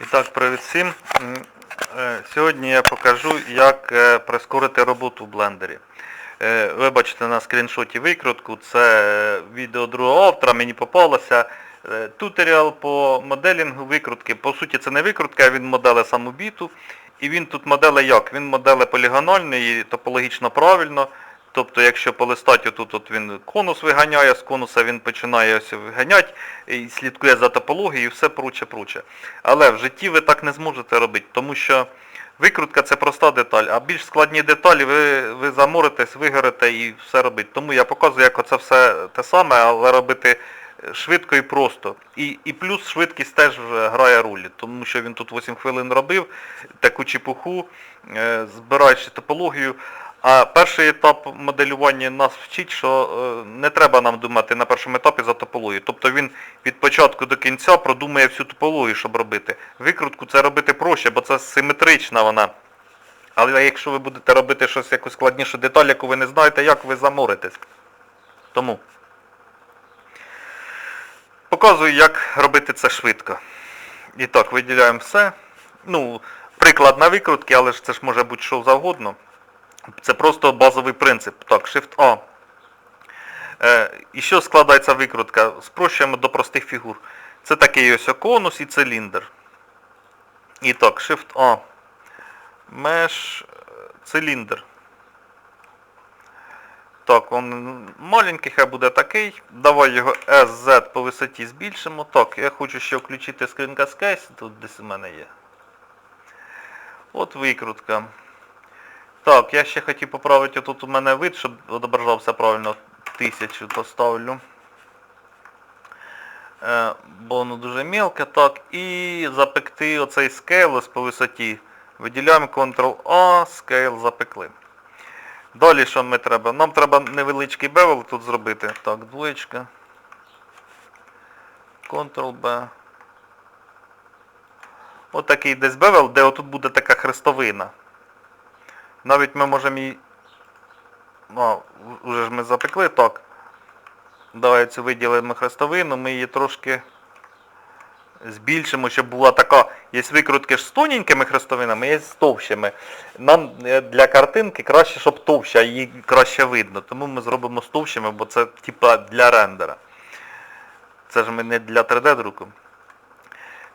І так, привіт всім. Е, Сьогодні я покажу, як е, прискорити роботу в блендері. Е, Ви бачите на скріншоті викрутку, це відео другого автора, мені попалося. Туторіал по моделінгу викрутки. По суті, це не викрутка, а він моделе саму біту. І він тут моделе як? Він моделе полігонально і топологічно правильно. Тобто, якщо полистати, тут от він конус виганяє, з конуса він починає ось виганяти, і слідкує за топологією і все проче проче. Але в житті ви так не зможете робити, тому що викрутка це проста деталь, а більш складні деталі ви, ви заморитесь, вигорите і все робить. Тому я показую, як оце все те саме, але робити швидко і просто. І, і плюс швидкість теж грає роль, тому що він тут 8 хвилин робив, таку чепуху, е, збираючи топологію. А перший етап моделювання нас вчить, що е, не треба нам думати на першому етапі за топологію. Тобто він від початку до кінця продумує всю топологію, щоб робити. Викрутку це робити проще, бо це симетрична вона. Але якщо ви будете робити щось якусь складнішу деталь, яку ви не знаєте, як ви заморитесь. Тому показую, як робити це швидко. І так, виділяємо все. Ну, приклад на викрутки, але ж це ж може бути що завгодно. Це просто базовий принцип. Так, Shift-A. Е, і що складається викрутка? Спрощуємо до простих фігур. Це такий ось конус і циліндр. І так, Shift-A. Меж циліндр. Так, він маленький, хай буде такий. Давай його SZ по висоті збільшимо. Так, я хочу ще включити скрінкаст кейс, тут десь у мене є. От викрутка. Так, я ще хотів поправити тут у мене вид, щоб відображався правильно. Тисячу поставлю. Е, бо воно дуже мелке. Так, і запекти оцей ось по висоті. Виділяємо Ctrl-A, Scale запекли. Далі що ми треба? Нам треба невеличкий бевел тут зробити. Так, двоєчка. Ctrl-B. Отакий десь бевел, де отут буде така хрестовина. Навіть ми можемо її... А, вже ж ми запекли, так. Давай цю виділимо хрестовину, ми її трошки збільшимо, щоб була така. Є викрутки ж з тоненькими хрестовинами, є з товщими. Нам е, для картинки краще, щоб товща, її краще видно. Тому ми зробимо з товщими, бо це типа для рендера. Це ж ми не для 3D друку.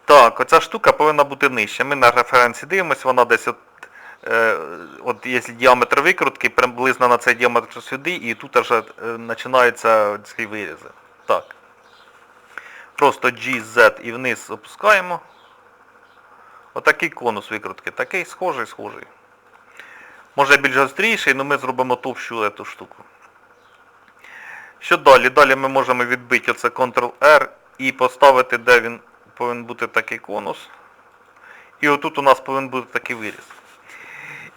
Так, оця штука повинна бути нижча. Ми на референсі дивимося, вона десь от, от є діаметр викрутки, приблизно на цей діаметр сюди, і тут вже е, починаються ці вирізи. Так. Просто G, Z і вниз опускаємо. Отакий конус викрутки. Такий схожий, схожий. Може більш гостріший, але ми зробимо товщу цю штуку. Що далі? Далі ми можемо відбити оце Ctrl-R і поставити, де він повинен бути такий конус. І отут у нас повинен бути такий виріз.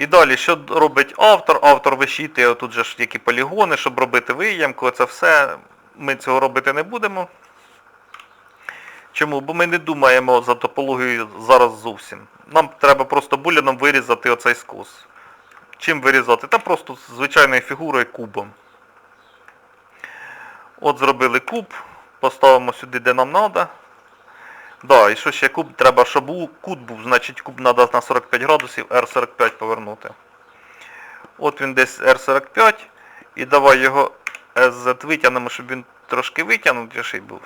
І далі, що робить автор? Автор вищитує тут же ж які полігони, щоб робити виямку, це все. Ми цього робити не будемо. Чому? Бо ми не думаємо за топологією зараз зовсім. Нам треба просто буляном вирізати оцей скос. Чим вирізати? Та просто звичайною фігурою кубом. От зробили куб, поставимо сюди, де нам треба. Да, і що ще куб треба, щоб у- кут був, значить куб треба на 45 градусів, R45 повернути. От він десь R45. І давай його SZ витягнемо, щоб він трошки витягнутіший був.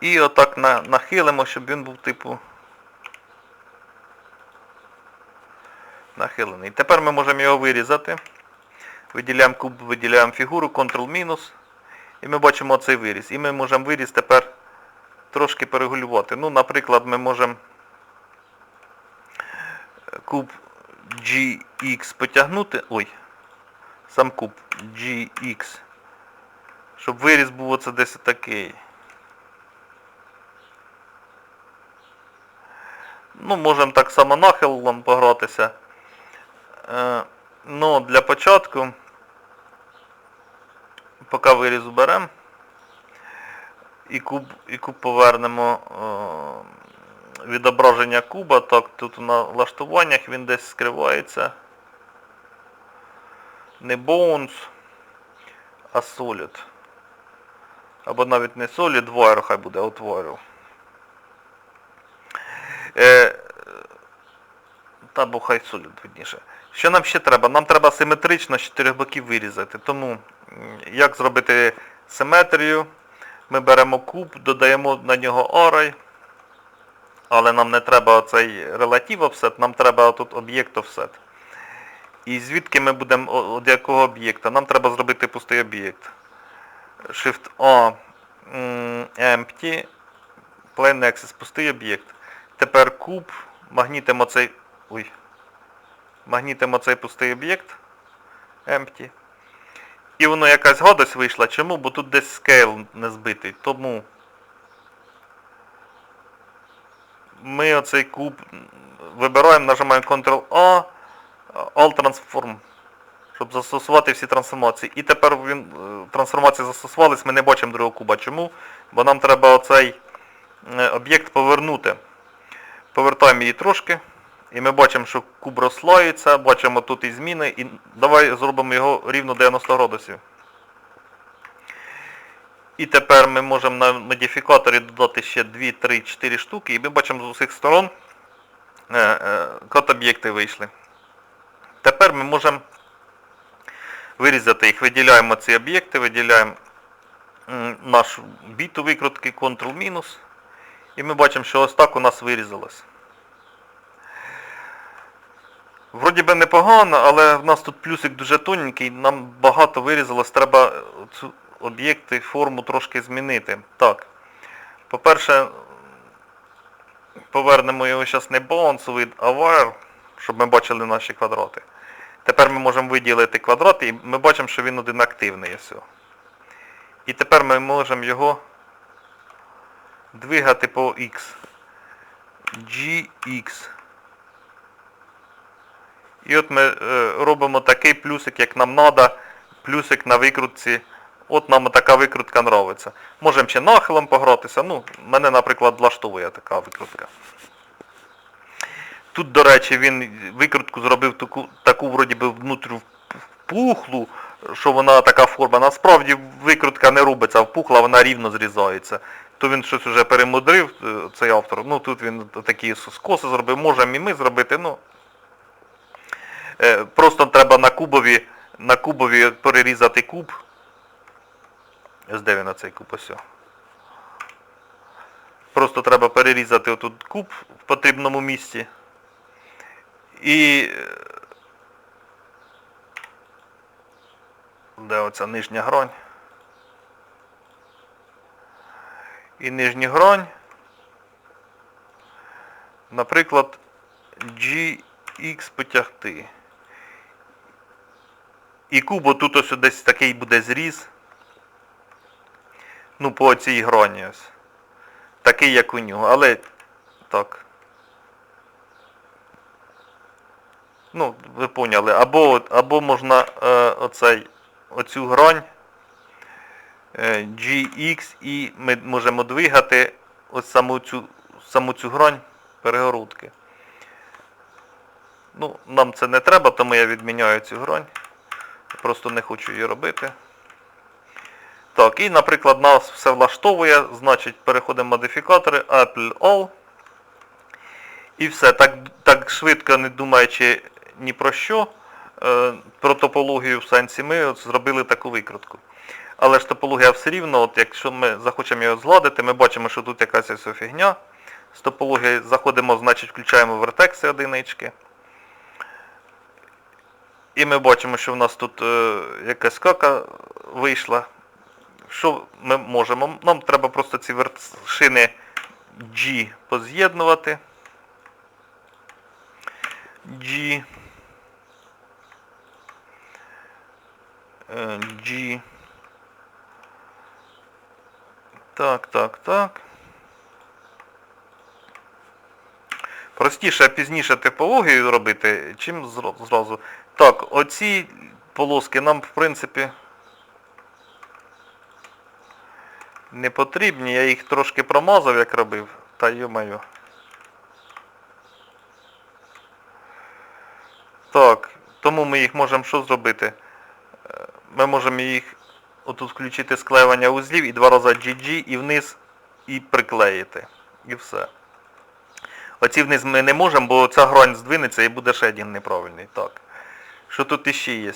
І отак на, нахилимо, щоб він був типу нахилений. Тепер ми можемо його вирізати. Виділяємо куб, виділяємо фігуру, Ctrl-мінус. І ми бачимо цей виріз. І ми можемо виріз тепер трошки перегулювати. Ну, наприклад, ми можемо куб GX потягнути. Ой, сам куб GX. Щоб виріз був оце десь такий. Ну, можемо так само нахилом погратися. Е, ну, для початку, поки виріз уберемо, і куб, і куб повернемо е, відображення куба. Так, тут на влаштуваннях він десь скривається. Не bones, а solid. Або навіть не solid wire, хай буде, от wire. Е, та бо хай солід видніше. Що нам ще треба? Нам треба симетрично з чотирьох боків вирізати. Тому як зробити симетрію? Ми беремо куб, додаємо на нього орай. Але нам не треба цей релатив офсет, нам треба тут об'єкт офсет. І звідки ми будемо, от якого об'єкта? Нам треба зробити пустий об'єкт. Shift O empty, plain access, пустий об'єкт. Тепер куб, магнітимо цей. Ой. Магнітимо цей пустий об'єкт. Empty. І воно якась гадость вийшла. Чому? Бо тут десь scale не збитий. Тому ми оцей куб вибираємо, нажимаємо Ctrl-A, Alt Transform, щоб застосувати всі трансформації. І тепер він, е, трансформації застосувались, ми не бачимо другого куба. Чому? Бо нам треба оцей е, об'єкт повернути. Повертаємо її трошки. І ми бачимо, що куб розслоюється, бачимо тут і зміни. І давай зробимо його рівно 90 градусів. І тепер ми можемо на модифікаторі додати ще 2, 3, 4 штуки, і ми бачимо з усіх сторон е, е, код об'єкти вийшли. Тепер ми можемо вирізати їх. Виділяємо ці об'єкти, виділяємо нашу біту викрутки Ctrl-мінус. І ми бачимо, що ось так у нас вирізалось. Вроді би непогано, але в нас тут плюсик дуже тоненький, нам багато вирізалось, треба цю об'єкти, форму трошки змінити. Так. По-перше, повернемо його зараз не bounce від aware, щоб ми бачили наші квадрати. Тепер ми можемо виділити квадрат і ми бачимо, що він один активний. все. І тепер ми можемо його двигати по X. GX. І от ми е, робимо такий плюсик, як нам треба, плюсик на викрутці. От нам така викрутка нравиться. Можемо ще нахилом погратися. Ну, мене, наприклад, влаштовує така викрутка. Тут, до речі, він викрутку зробив таку, таку вроді би внутрі впухлу, що вона така форма. Насправді викрутка не робиться впухла, вона рівно зрізається. То він щось вже перемудрив, е, цей автор. Ну тут він такі скоси зробив, можемо і ми зробити, ну. Е, Просто треба на кубові, на кубові перерізати куб. Ось де він оцей куб ось. Просто треба перерізати отут куб в потрібному місці. І е, де оця нижня грань? І нижня грань. Наприклад, GX потягти. І куб тут ось десь такий буде зріз. Ну, по цій грані ось. Такий, як у нього. Але так. Ну, ви поняли. Або, або можна е, оцей, оцю грань е, GX і ми можемо двигати ось саму цю, саму цю грань перегородки. Ну, нам це не треба, тому я відміняю цю грань. Просто не хочу її робити. Так, і, наприклад, нас все влаштовує, значить, переходимо в модифікатори, Apple All. І все, так, так швидко не думаючи ні про що, е, про топологію в сенсі, ми от зробили таку викрутку. Але ж топологія все рівно, от якщо ми захочемо його згладити, ми бачимо, що тут якась фігня. З топології заходимо, значить, включаємо вертекси одинички. І ми бачимо, що в нас тут е, якась кака вийшла. Що ми можемо? Нам треба просто ці вершини G поз'єднувати. G. Е, G. Так, так, так. Простіше пізніше типологію робити, чим зразу. Так, оці полоски нам, в принципі, не потрібні. Я їх трошки промазав, як робив. Та йо-моє. Так, тому ми їх можемо що зробити? Е, Ми можемо їх отут включити склеювання узлів і два рази GG і вниз і приклеїти. І все. Оці вниз ми не можемо, бо ця грань здвинеться і буде ще один неправильний. Так. Що тут іще є?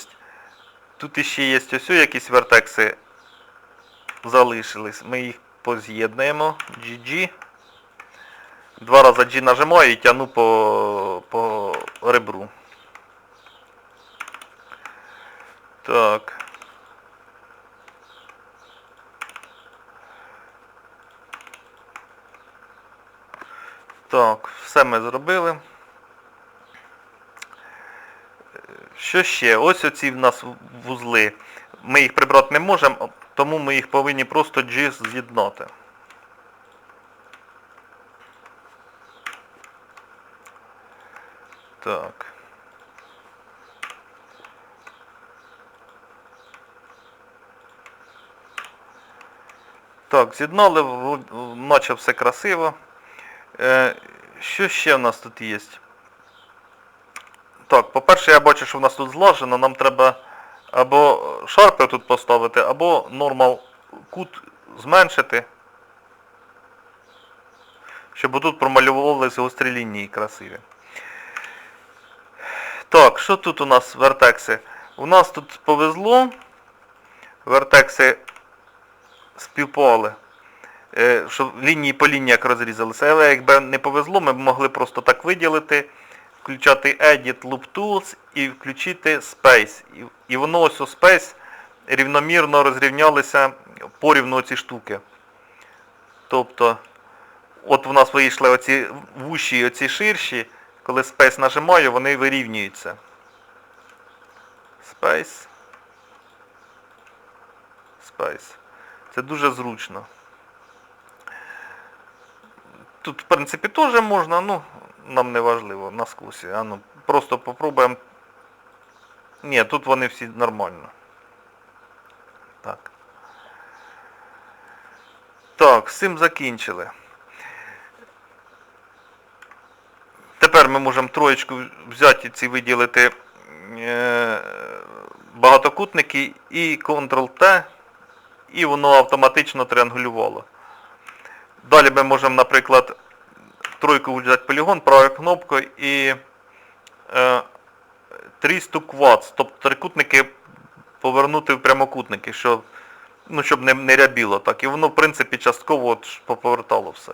Тут іще є ось якісь вертекси залишились. Ми їх поз'єднуємо. GG. Два рази G нажимаю і тягну по, по ребру. Так. Так, все ми зробили. Е, Що ще? Ось оці в нас вузли. Ми їх прибрати не можемо, тому ми їх повинні просто G з'єднати. Так. Так, з'єднали, наче все красиво. Е, що ще в нас тут є? Так, по-перше, я бачу, що в нас тут злажено, нам треба або шарпи тут поставити, або нормал кут зменшити. Щоб тут промалювалися гострі лінії красиві. Так, що тут у нас вертекси? У нас тут повезло. Вертекси співпали. Е, Щоб лінії по лініях розрізалися. Але якби не повезло, ми б могли просто так виділити, включати Edit Loop Tools і включити Space. І, воно ось у Space рівномірно розрівнялися порівну ці штуки. Тобто, от у нас вийшли оці вущі і оці ширші, коли Space нажимаю, вони вирівнюються. Space. Space. Це дуже зручно. Тут, в принципі, теж можна, ну, нам не важливо, на скусі. А ну, просто попробуємо. Ні, тут вони всі нормально. Так. Так, з цим закінчили. Тепер ми можемо троєчку взяти ці виділити е, багатокутники і Ctrl-T, і воно автоматично триангулювало. Далі ми можемо, наприклад, тройку взяти полігон, правою кнопкою і е, трісту квац, тобто трикутники повернути в прямокутники, щоб, ну, щоб не, не рябіло так. І воно, в принципі, частково от поповертало все.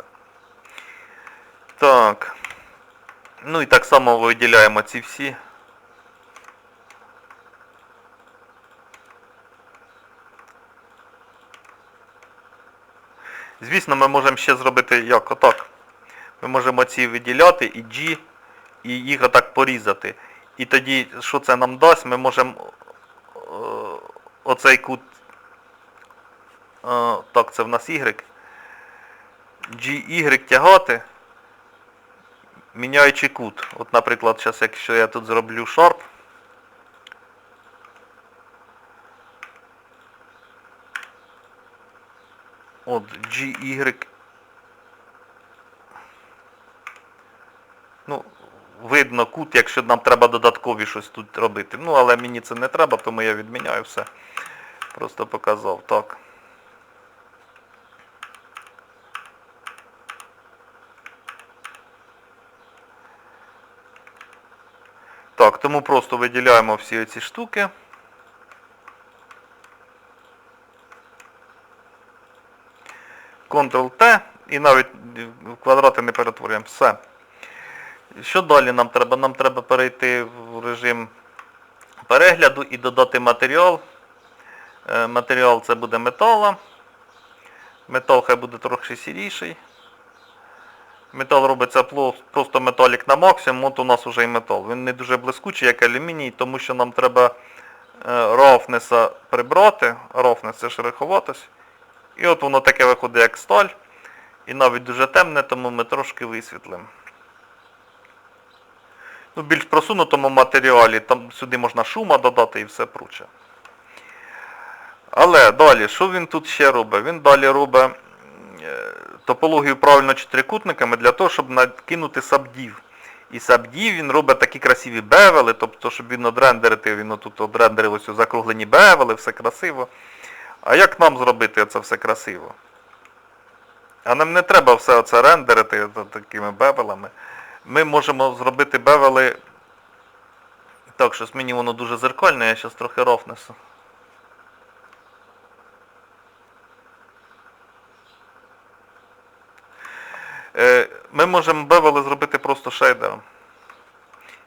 Так. Ну і так само виділяємо ці всі. Звісно, ми можемо ще зробити як отак. Ми можемо ці виділяти і G, і їх отак порізати. І тоді, що це нам дасть, ми можемо е, оцей кут, е, так, це в нас Y, GY тягати, міняючи кут. От, наприклад, зараз, якщо я тут зроблю Sharp, От GY. Ну, видно кут, якщо нам треба додаткові щось тут робити. Ну, але мені це не треба, тому я відміняю все. Просто показав. Так. Так, тому просто виділяємо всі ці штуки. Ctrl-T і навіть квадрати не перетворюємо. Все. Що далі нам треба? Нам треба перейти в режим перегляду і додати матеріал. Е, Матеріал це буде метала. Метал хай буде трохи сіріший. Метал робиться просто металік на максимум, от у нас вже і метал. Він не дуже блискучий, як алюміній, тому що нам треба е, рафнеса прибрати. Рафнес це шероховатость. І от воно таке виходить як сталь. І навіть дуже темне, тому ми трошки висвітлимо. Ну, більш просунутому матеріалі, там сюди можна шума додати і все проче. Але далі, що він тут ще робить? Він далі робить е, топологію правильно чотирикутниками для того, щоб накинути сабдів. І сабдів він робить такі красиві бевели, тобто, щоб він одрендерити, він тут одрендерилось у закруглені бевели, все красиво. А як нам зробити це все красиво? А нам не треба все оце рендерити такими бевелами. Ми можемо зробити бевели. Так, щось мені воно дуже зеркальне, я зараз трохи рофнесу. Е, Ми можемо бевели зробити просто шейдером.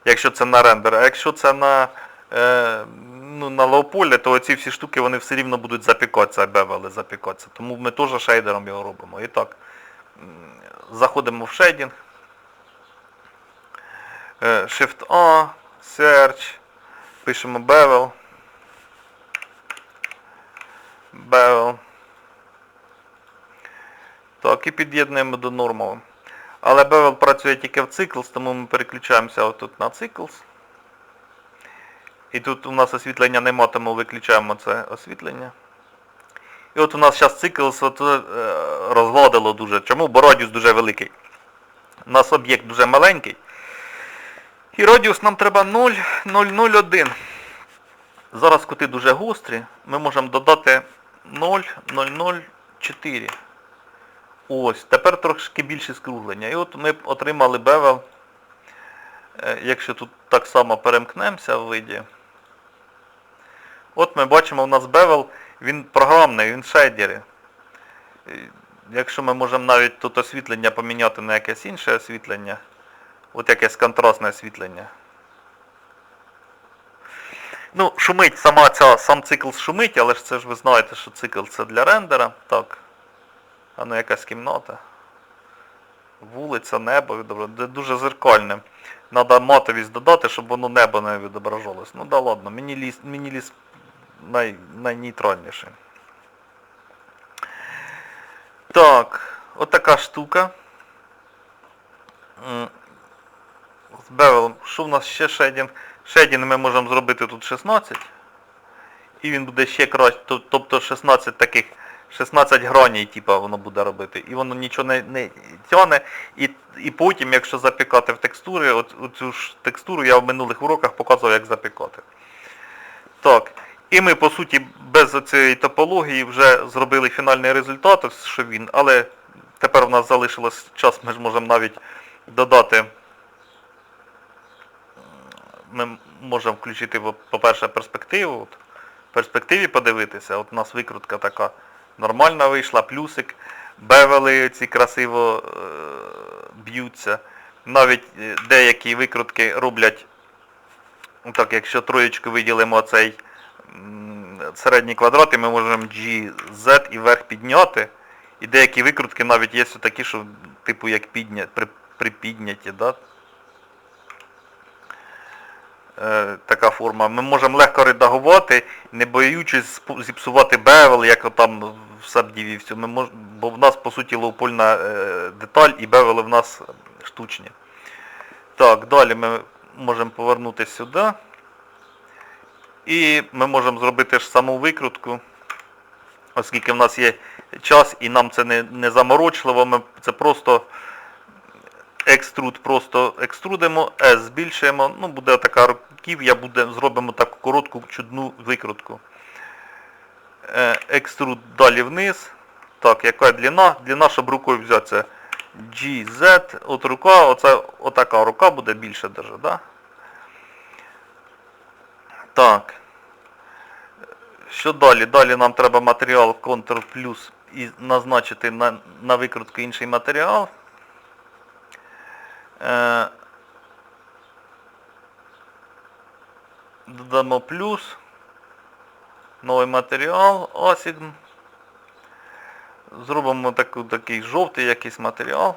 Якщо це на рендер. А якщо це на, е, ну, на лоуполі, то ці всі штуки вони все рівно будуть запікатися, бевели запікатися. Тому ми теж шейдером його робимо. І так, заходимо в шейдинг. Е, Shift-A, Search, пишемо bevel. Bevel. Так, і під'єднуємо до нормали. Але Bevel працює тільки в Cycles, тому ми переключаємося отут на Cycles. І тут у нас освітлення нема, тому виключаємо це освітлення. І от у нас зараз Cycles от, е, дуже. Чому? Бо радіус дуже великий. У нас об'єкт дуже маленький. І радіус нам треба 0,001. Зараз кути дуже гострі. Ми можемо додати 0,004. Ось, тепер трошки більше скруглення. І от ми отримали бевел. Е, Якщо тут так само перемкнемося в виді. От ми бачимо, у нас бевел, він програмний, він шейдери. Е, Якщо ми можемо навіть тут освітлення поміняти на якесь інше освітлення, от якесь контрастне освітлення. Ну, шумить сама ця, сам цикл шумить, але ж це ж ви знаєте, що цикл це для рендера. Так. А ну якась кімната. Вулиця, небо відображено. Дуже зеркальне. Треба матовість додати, щоб воно небо не відображалось. Ну да ладно, мені ліс, мені ліс най, найнейтральніший. Так, отака штука. З Bevel, що в нас ще шейдінг? Шейдінг ми можемо зробити тут 16. І він буде ще краще, тобто 16 таких, 16 граней, типа, воно буде робити. І воно нічого не, не тяне. І, і потім, якщо запікати в текстури, оцю ж текстуру я в минулих уроках показував, як запікати. Так. І ми, по суті, без цієї топології вже зробили фінальний результат, що він, але тепер в нас залишилось час, ми ж можемо навіть додати ми можемо включити, по-перше, перспективу. От, перспективі подивитися. От у нас викрутка така нормальна вийшла, плюсик, бевели ці красиво е, б'ються. Навіть е, деякі викрутки роблять, ну, так, якщо троєчку виділимо цей середній квадрат, і ми можемо G, Z і вверх підняти. І деякі викрутки навіть є такі, що типу як підня, при, припідняті, да? Е, така форма. Ми можемо легко редагувати, не боючись зіпсувати бевел, як там в сабдіві. Ми мож... Бо в нас по суті лоупольна е, деталь і бевели в нас штучні. Так, далі ми можемо повернутися сюди. І ми можемо зробити ж саму викрутку, оскільки в нас є час і нам це не, не заморочливо, ми це просто екструд просто екструдимо, S збільшуємо, ну буде така руків'я, буде, зробимо таку коротку чудну викрутку. Е, Екструд далі вниз. Так, яка длина? Длина, щоб рукою взяти це GZ, от рука, оце, отака рука буде більше даже, да? Так. Що далі? Далі нам треба матеріал Ctrl плюс і назначити на, на викрутку інший матеріал. Е, додамо плюс. Новий матеріал, осігн. Зробимо таку, такий жовтий якийсь матеріал.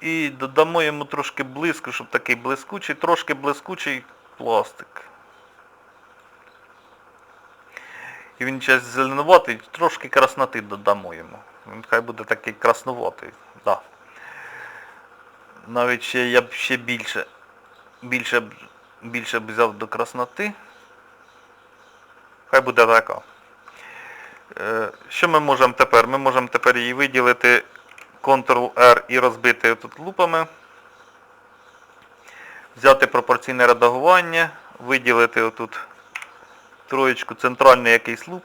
І додамо йому трошки блиску, щоб такий блискучий, трошки блискучий пластик. І він час зеленуватий, трошки красноти додамо йому. Він хай буде такий краснуватий. Да. Навіть ще я б ще більше, більше, б- більше б взяв до красноти. Хай буде така. Е, Що ми можемо тепер? Ми можемо тепер її виділити Ctrl-R і розбити тут лупами. Взяти пропорційне редагування, виділити отут троєчку центральний якийсь луп.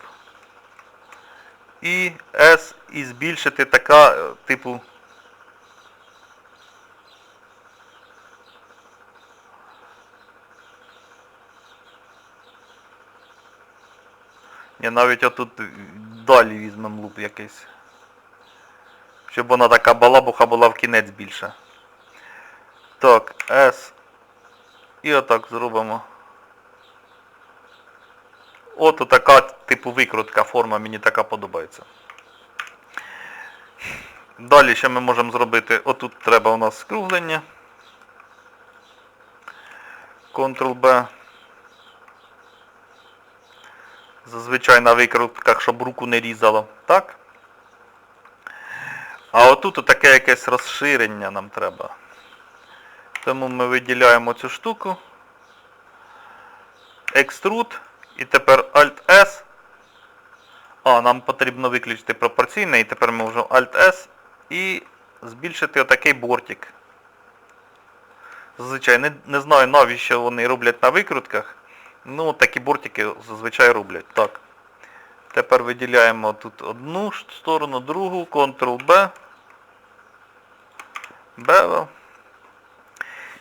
і S і збільшити така, е, типу. Ні, навіть отут далі візьмемо луп якийсь. Щоб вона така балабуха була в кінець більша. Так, S. І отак зробимо. От така, типу, викрутка форма, мені така подобається. Далі що ми можемо зробити? Отут треба у нас скруглення. Ctrl-B. Зазвичай на викрутках, щоб руку не різало. Так? А отут таке якесь розширення нам треба. Тому ми виділяємо цю штуку. Extrude. І тепер Alt-S. А, нам потрібно виключити пропорційне, і тепер ми можемо Alt-S і збільшити отакий бортик. Зазвичай не, не знаю навіщо вони роблять на викрутках. Ну, такі бортики зазвичай роблять. Так. Тепер виділяємо тут одну сторону, другу, Ctrl-B. Bevel.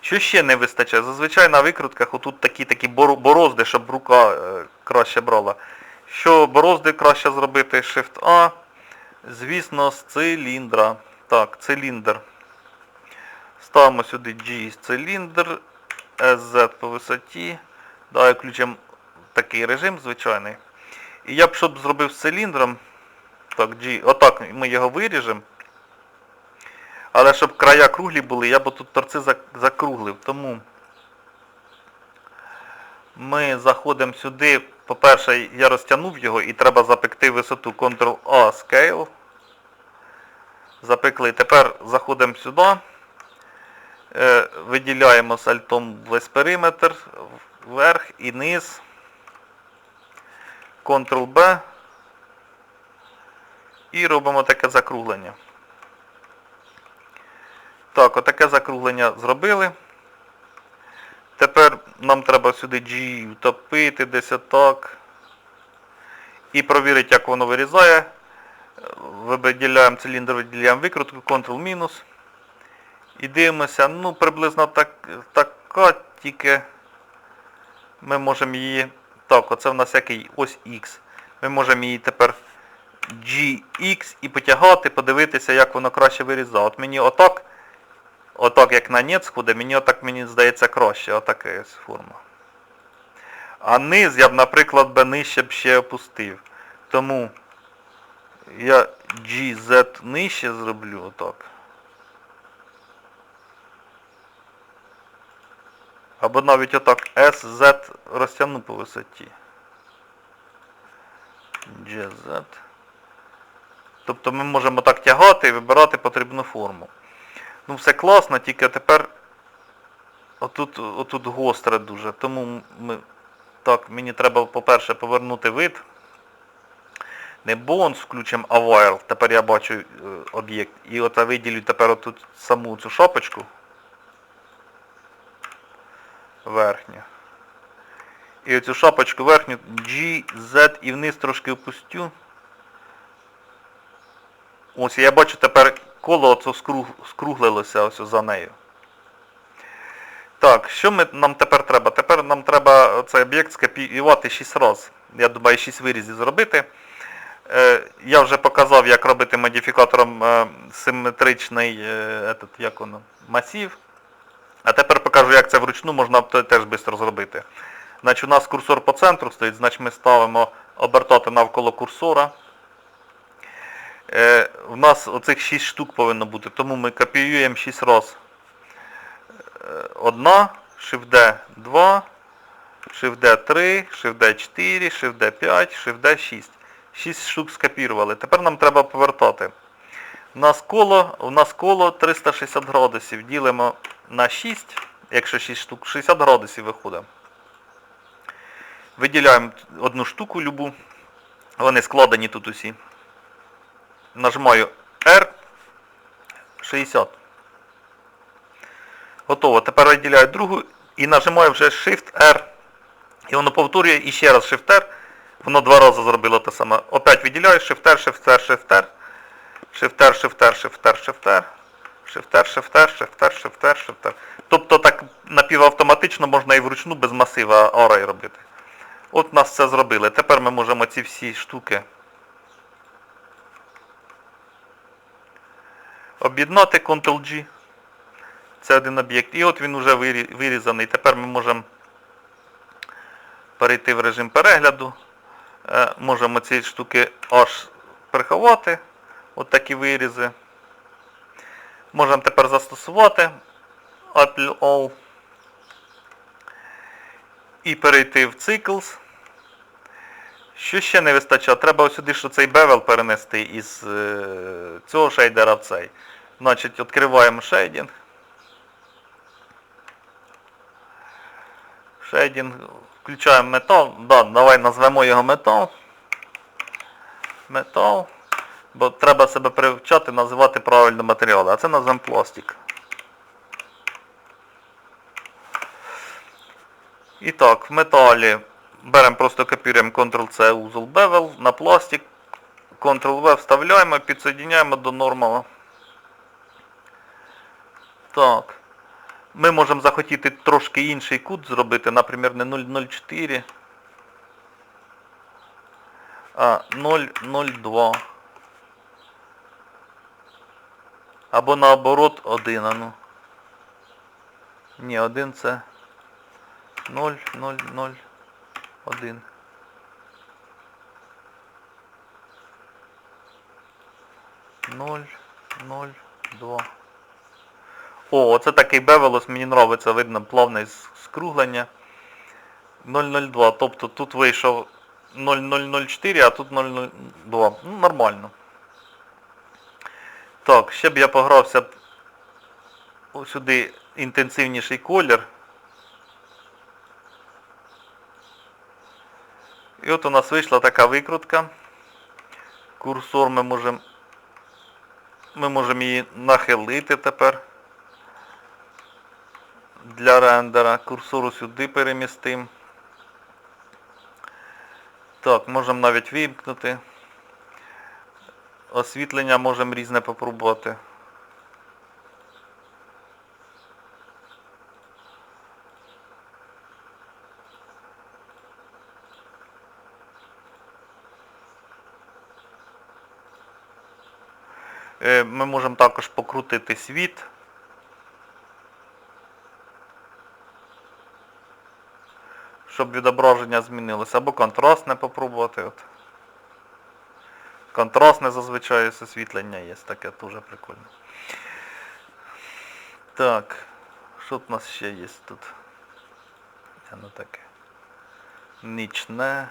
Що ще не вистачає? Зазвичай на викрутках отут такі такі борозди, щоб рука е, краще брала. Що борозди краще зробити? Shift A. Звісно, з циліндра. Так, циліндр. Ставимо сюди G з циліндр, SZ по висоті. Давай включимо такий режим звичайний. І я б щоб зробив з циліндром. Так, G, отак ми його виріжемо. Але щоб края круглі були, я б тут торці зак- закруглив. Тому ми заходимо сюди. По-перше, я розтягнув його і треба запекти висоту Ctrl-A Scale. Запекли. Тепер заходимо сюди. Е, виділяємо з альтом весь периметр, вверх і низ. Ctrl-B. І робимо таке закруглення. Так, отаке закруглення зробили. Тепер нам треба сюди G втопити десь отак. І провірити, як воно вирізає. Виділяємо циліндр, виділяємо викрутку, Ctrl-мінус. І дивимося, ну приблизно так, така, тільки ми можемо її... Так, оце в нас який ось X. Ми можемо її тепер GX і потягати, подивитися, як воно краще вирізає. От мені отак, отак як на нет сходить, мені отак мені здається краще, отака форма. А низ я б, наприклад, би нижче б ще опустив. Тому я GZ нижче зроблю отак. Або навіть отак SZ розтягну по висоті. GZ. Тобто ми можемо так тягати і вибирати потрібну форму. Ну все класно, тільки тепер отут, отут гостре дуже. Тому ми, так, мені треба, по-перше, повернути вид. Не Bones включимо, а Wire. Тепер я бачу е, об'єкт. І от виділю тепер отут саму цю шапочку. Верхню. І оцю шапочку верхню G, Z і вниз трошки опустю. Ось я бачу тепер коло оце скруг, скруглилося ось за нею. Так, що ми, нам тепер треба? Тепер нам треба цей об'єкт скопіювати 6 разів. Я думаю, 6 вирізів зробити. Е, я вже показав, як робити модифікатором е, симетричний е, этот, як воно, масив. Покажу, як це вручну можна теж швидко зробити. Значить, у нас курсор по центру стоїть, значить ми ставимо обертати навколо курсора. Е, у нас оцих 6 штук повинно бути, тому ми копіюємо 6 раз. Е, Одна, Shift-D 2, Shift-D 3, Shift-D 4, Shift-D 5, Shift-D 6. 6 штук скопірували. Тепер нам треба повертати. У нас коло, у нас коло 360 градусів. Ділимо на 6, якщо 6 штук, 60 градусів виходить. Виділяємо одну штуку любу. Вони складені тут усі. Нажимаю R 60. Готово. Тепер виділяю другу і нажимаю вже Shift R. І воно повторює і ще раз Shift R. Воно два рази зробило те саме. Опять виділяєш шифтер, шифтер, шифтер. Шифтер, шифтер, шифтер, шифтер. Шифтер, шифтер, шифтер, шифтер, шифтер. Тобто так напівавтоматично можна і вручну без масива арray робити. От нас це зробили. Тепер ми можемо ці всі штуки об'єднати Ctrl-G. Це один об'єкт. І от він вже вирізаний. Тепер ми можемо перейти в режим перегляду. Е, Можемо ці штуки аж приховати. От такі вирізи. Можемо тепер застосувати Apple All і перейти в Cycles. Що ще не вистачає? Треба сюди що цей бевел перенести із е, цього шейдера в цей. Значить, відкриваємо шейдінг. Шейдінг, включаємо метал. Да, давай назвемо його метал. Метал. Бо треба себе привчати називати правильно матеріали. А це назвемо пластик. І так, в металі беремо просто копіруємо Ctrl-C узол Bevel на пластик. Ctrl-V вставляємо, підсоединяємо до нормала. Так. Ми можемо захотіти трошки інший кут зробити, наприклад, не 0,04, а 0,02. Або наоборот 1, а ну. Ні, 1 це 0, 0, 0, 1. Ноль, ноль, два. О, оце такий бевелос, мені подобається, видно плавне скруглення. 002, тобто тут вийшов 0004, а тут 002. Ну, нормально. Так, ще б я погрався б сюди інтенсивніший колір. І от у нас вийшла така викрутка. Курсор ми можемо ми можемо її нахилити тепер для рендера. Курсору сюди перемістимо. Так, можемо навіть вимкнути. Освітлення можемо різне попробувати. Е, Ми можемо також покрутити світ. Щоб відображення змінилося. Або контрастне попробувати. От. Контрастне зазвичай освітлення є, таке дуже прикольно. Так, що у нас ще є тут? Воно таке. Нічне.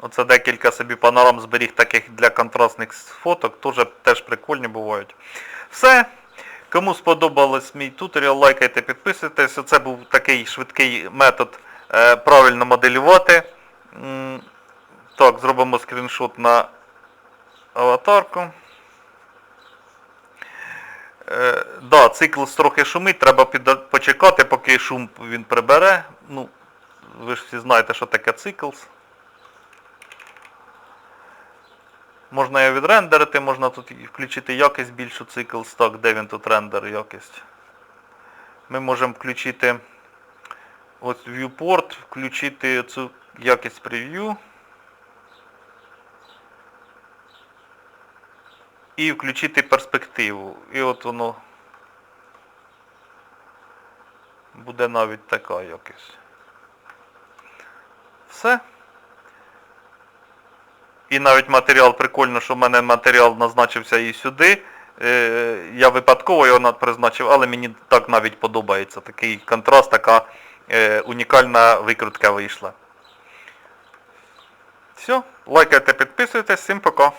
Оце декілька собі панорам зберіг таких для контрастних фоток, теж, теж прикольні бувають. Все. Кому сподобалось мій туторіал, лайкайте, підписуйтесь. Це був такий швидкий метод правильно моделювати. Так, зробимо скріншот на аватарку. Е, да, цикл трохи шумить, треба почекати, поки шум він прибере. Ну, ви ж всі знаєте, що таке цикл. Можна його відрендерити, можна тут включити якість більшу цикл сток, де він тут рендер якість. Ми можемо включити ось viewport, включити цю якість прев'ю. І включити перспективу. І от воно буде навіть така якість. Все. І навіть матеріал прикольно, що в мене матеріал назначився і сюди. Е, Я випадково його призначив, але мені так навіть подобається. Такий контраст, така унікальна викрутка вийшла. Все, лайкайте, підписуйтесь, всім пока.